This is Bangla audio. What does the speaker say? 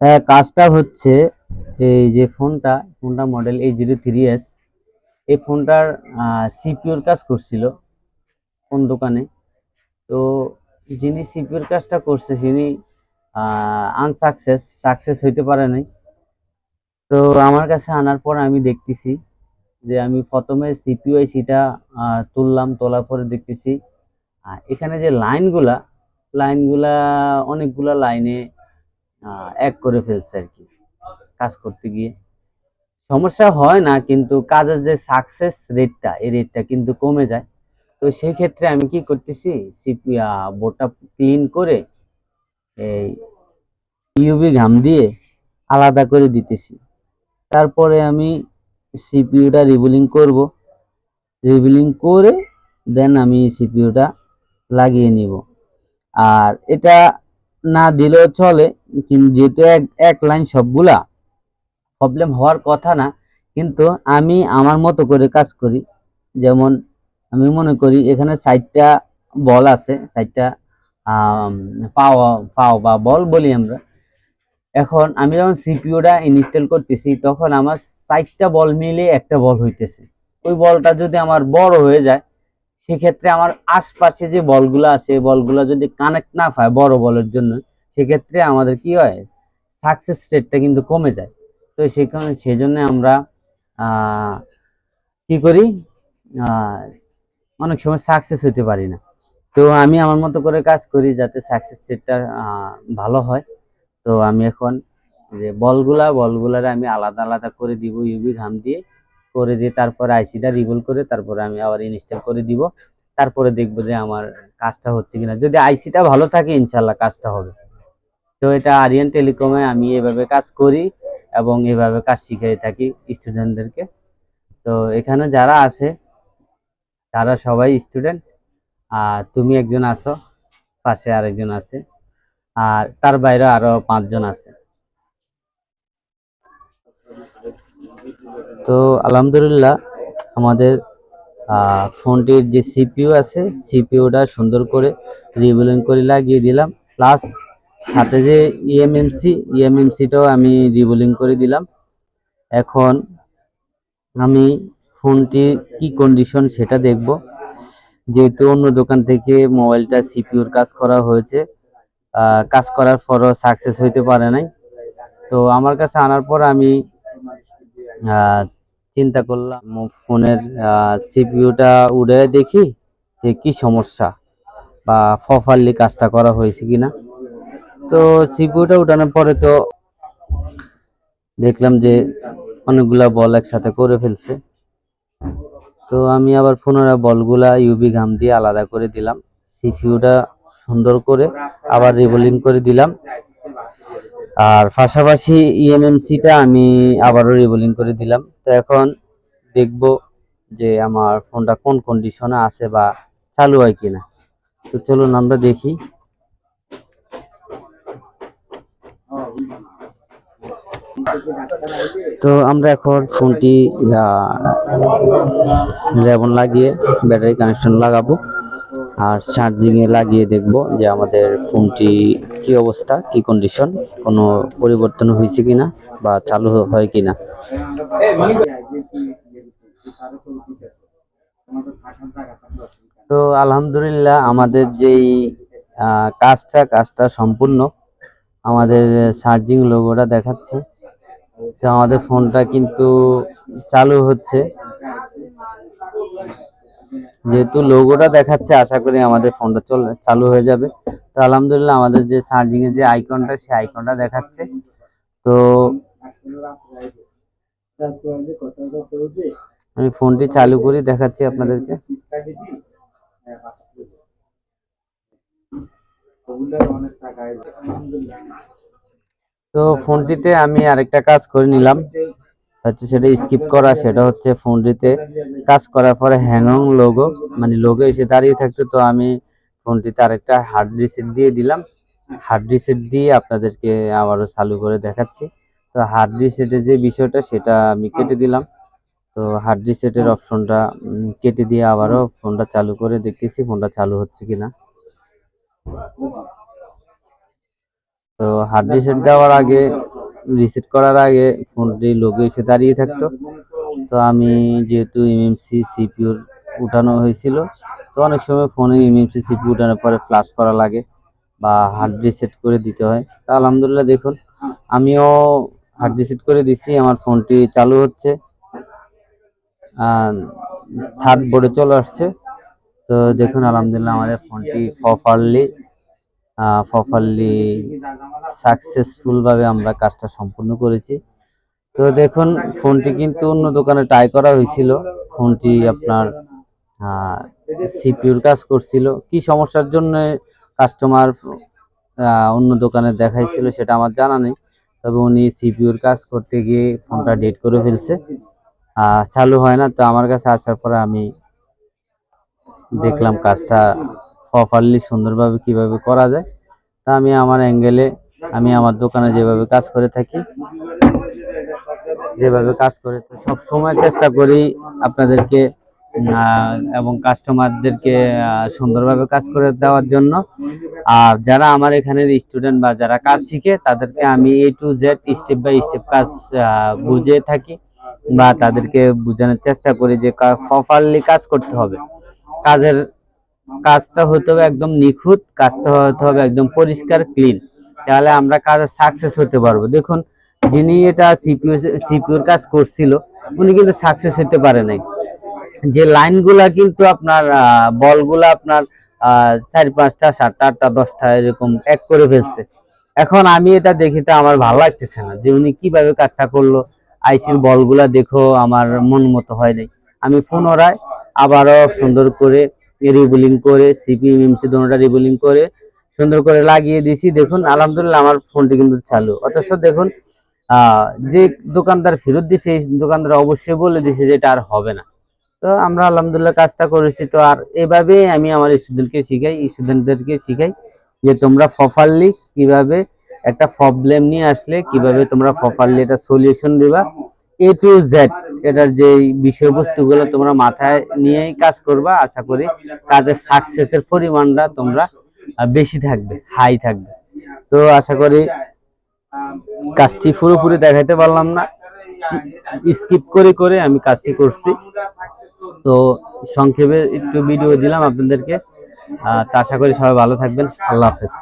হ্যাঁ কাজটা হচ্ছে এই যে ফোনটা ফোনটা মডেল এই জিরো থ্রি এস এই ফোনটার সিপিওর কাজ করছিল কোন দোকানে। তো যিনি সিপিওর কাজটা করছে তিনি আনসাকসেস সাকসেস হইতে পারে নাই। তো আমার কাছে আনার পর আমি দেখতেছি যে আমি প্রথমে সিপিও সিটা তুললাম, তোলার পরে দেখতেছি। এখানে যে লাইনগুলা লাইনগুলা অনেকগুলা লাইনে এক করে ফেলছে আর কি, কাজ করতে গিয়ে। সমস্যা হয় না, কিন্তু কাজের যে সাকসেস রেটটা এই রেটটা কিন্তু কমে যায়। তো সেই ক্ষেত্রে আমি কি করতেছি সিপি বোর্ডটা ক্লিন করে এই ইউভি ঘাম দিয়ে আলাদা করে দিতেছি। তারপরে আমি সিপিইউটা রিবুলিং করব। রিবুলিং করে দেন আমি সিপিইউটা লাগিয়ে নিব। আর এটা না দিলেও চলে যেহেতু এক এক লাইন সবগুলা প্রবলেম হওয়ার কথা না, কিন্তু আমি আমার মতো করে কাজ করি। যেমন আমি মনে করি এখানে সাইডটা বল আছে সাইডটা পাও পাও বা বল বলি আমরা। এখন আমি যখন সিপিওটা ইনস্টল করতেছি, তখন আমার সাইডটা বল মিলে একটা বল হইতেছে। ওই বলটা যদি আমার বড় হয়ে যায়, সেক্ষেত্রে আমার আশপাশে যে বলগুলো আছে বলগুলো যদি কানেক্ট না পায় বড় বলের জন্য সেক্ষেত্রে আমাদের কি হয়? সাকসেস রেটটা কিন্তু কমে যায়। তো সেখানে সেজন্য আমরা আহ, কি করি? অনেক সময় সাকসেস হতে পারি না। তো আমি আমার মতো করে কাজ করি যাতে সাকসেস রেটটা ভালো হয়। তো আমি এখন যে বলগুলা বলগুলারে আমি আলাদা আলাদা করে দিব ইউবি ঘাম দিয়ে। করে দিয়ে তারপরে আইসিটা রিভল করে তারপরে আমি আবার ইনস্টল করে দিব। তারপরে দেখব যে আমার কাজটা হচ্ছে কিনা। যদি আইসিটা ভালো থাকে ইনশাল্লাহ কাজটা হবে। তো এটা আরিয়ান টেলিকমে আমি এভাবে কাজ করি এবং এভাবে কাজ শিখিয়ে থাকি স্টুডেন্টদেরকে তো এখানে যারা আছে, তারা সবাই স্টুডেন্ট আর তুমি একজন আছো, পাশে আরেকজন আছে। আর তার বাইরে আরও পাঁচজন আছে। তো আলহামদুলিল্লাহ, আমাদের ফোনটির যে সিপিইউ আছে সিপিইউটা সুন্দর করে রিবুলিং করে লাগিয়ে দিলাম। প্লাস সাথে যে E ইএমএমসি ইএমএমসিটাও আমি রিবুলিং করে দিলাম। এখন আমি ফোনটির কি কন্ডিশন সেটা দেখব। যেহেতু অন্য দোকান থেকে মোবাইলটা সিপিইউর কাজ করা হয়েছে কাজ করার পরও সাকসেস হইতে পারে নাই। তো আমার কাছে আনার পর আমি চিন্তা করলাম ফোনের সিপিইউটা উড়ে দেখি যে কি সমস্যা বা প্রপারলি কাজটা করা হয়েছে কিনা। তো সিপিইউটা উঠানোর পরে তো দেখলাম যে অনেকগুলা বল একসাথে করে ফেলছে। তো আমি আবার পুনরায় বলগুলা ইউবি ঘাম দিয়ে আলাদা করে দিলাম। সিপিইউটা সুন্দর করে আবার রিবোলিং করে দিলাম। আর পাশাপাশি E ইএমএমসিটা আমি আবারও রিবোলিং করে দিলাম। তো এখন দেখব যে আমার ফোনটা কোন কন্ডিশনে আছে বা চালু হয় কিনা। তো চলুন আমরা দেখি। তো আমরা এখন ফোনটি লেবন লাগিয়ে ব্যাটারি কানেকশন লাগাবো আর চার্জিং এ লাগিয়ে দেখব যে আমাদের ফোনটি কি অবস্থা, কি কন্ডিশন কোনো পরিবর্তন হয়েছে কিনা বা চালু হয় কিনা। তো আলহামদুলিল্লাহ আমাদের যেই কাজটা কাজটা সম্পূর্ণ আমাদের চার্জিং লোগোটা দেখাচ্ছে। তো আমাদের ফোনটা কিন্তু চালু হচ্ছে। যেহেতু লোগোটা দেখাচ্ছে, আশা করি আমাদের ফোনটা চল, চালু হয়ে যাবে। তো আলহামদুলিল্লাহ আমাদের যে চার্জিং এর যে আইকনটা সেই আইকনটা দেখাচ্ছে। তো আমি ফোনটি চালু করি, দেখাচ্ছি আপনাদেরকে। তো ফোনটিতে আমি আরেকটা কাজ করে নিলাম। হচ্ছে সেটা স্কিপ করা, সেটা হচ্ছে ফোনটিতে কাজ করার পরে হ্যাংং লোগো মানে লোগো এসে দাঁড়িয়ে থাকতো, তো আমি ফোনটিতে আরেকটা হার্ড রিসেট দিয়ে দিলাম। হার্ড রিসেট দিয়ে আপনাদেরকে আবারও চালু করে দেখাচ্ছি। তো হার্ড রিসেটের যে বিষয়টা, সেটা আমি কেটে দিলাম। তো হার্ড রিসেটের অপশনটা কেটে দিয়ে আবারও ফোনটা চালু করে দেখতেছি, ফোনটা চালু হচ্ছে কিনা। তো হার্ড রিসেট দেওয়ার আগে রিসেট করার আগে ফোনটি লোকে এসে দাঁড়িয়ে থাকতো। তো আমি যেহেতু এমএমসি সিপিউর উঠানো হয়েছিল তো অনেক সময় ফোনে এমএমসি সিপিউ উঠানোর পরে ফ্লাশ করা লাগে বা হার্ড রিসেট করে দিতে হয়। তা আলহামদুলিল্লাহ দেখুন আমিও হার্ড রিসেট করে দিছি আমার ফোনটি চালু হচ্ছে। থার্ড বোর্ডে চলে আসছে। তো দেখুন আলহামদুলিল্লাহ আমাদের ফোনটি প্রপারলি প্রপারলি সাকসেসফুলভাবে আমরা কাজটা সম্পূর্ণ করেছি। তো দেখুন, ফোনটি কিন্তু অন্য দোকানে ট্রাই করা হয়েছিল। ফোনটি আপনার সিপিউর কাজ করছিল। কি সমস্যার জন্য কাস্টমার অন্য দোকানে দেখাইছিল সেটা আমার জানা নেই। তবে উনি সিপিউর কাজ করতে গিয়ে ফোনটা ডেট করে ফেলছে। চালু হয় না, তো আমার কাছে আসার পরে আমি দেখলাম কাজটা প্রপারলি সুন্দরভাবে কীভাবে করা যায়, তা আমি আমার অ্যাঙ্গেলে আমি আমার দোকানে যেভাবে কাজ করে থাকি, যেভাবে কাজ করে সব সময় চেষ্টা করি আপনাদেরকে এবং কাস্টমারদেরকে সুন্দরভাবে কাজ করে দেওয়ার জন্য। আর যারা আমার এখানের স্টুডেন্ট বা যারা কাজ শিখে, তাদেরকে আমি A to Z step by step কাজ বুঝিয়ে থাকি বা তাদেরকে বোঝানোর চেষ্টা করি যে প্রপারলি কাজ করতে হবে। কাজের কাজটা হতে হবে একদম নিখুঁত, কাজটা হতে হবে একদম পরিষ্কার ক্লিন তাহলে আমরা কাজে সাকসেস হতে পারব। দেখুন, যিনি এটা সিপিউ সিপিউর কাজ করছিল, উনি কিন্তু সাকসেস হতে পারে নাই। যে লাইনগুলা কিন্তু আপনার বলগুলা আপনার চার পাঁচটা, সাতটা, আটটা, দশটা এরকম এক করে ফেলছে। এখন আমি এটা দেখি তো আমার ভালো লাগতেছে না যে উনি কীভাবে কাজটা করল। আইসির বলগুলা দেখো, আমার মন মতো হয় নাই। আমি পুনরায় আবারও সুন্দর করে রিবুলিং করে সিপি এমসি দোনোটা রিবুলিং করে, সুন্দর করে লাগিয়ে দিছি। দেখুন, আলহামদুলিল্লাহ আমার ফোনটি কিন্তু চালু। অথচ দেখুন যে দোকানদার ফেরত দিছে, এই দোকানদার অবশ্যই বলে দিছে যে এটা আর হবে না। তো আমরা আলহামদুলিল্লাহ কাজটা করেছি। তো আর এভাবে আমি আমার স্টুডেন্টকে শিখাই স্টুডেন্টদেরকে শিখাই যে তোমরা প্রপারলি কীভাবে একটা প্রবলেম নিয়ে আসলে, কীভাবে তোমরা প্রপারলি এটা সলিউশন দিবা। এ টু জেড এটার যে বিষয়বস্তুগুলো তোমরা মাথায় নিয়েই কাজ করবা, আশা করি কাজের সাকসেসের পরিমাণটা তোমরা বেশি থাকবে হাই থাকবে। তো আশা করি কাজটি পুরোপুরি দেখাইতে পারলাম না। স্কিপ করে করে আমি কাজটি করছি। তো সংক্ষেপে একটু ভিডিও দিলাম আপনাদেরকে। তা আশা করি সবাই ভালো থাকবেন। আল্লাহ হাফেজ।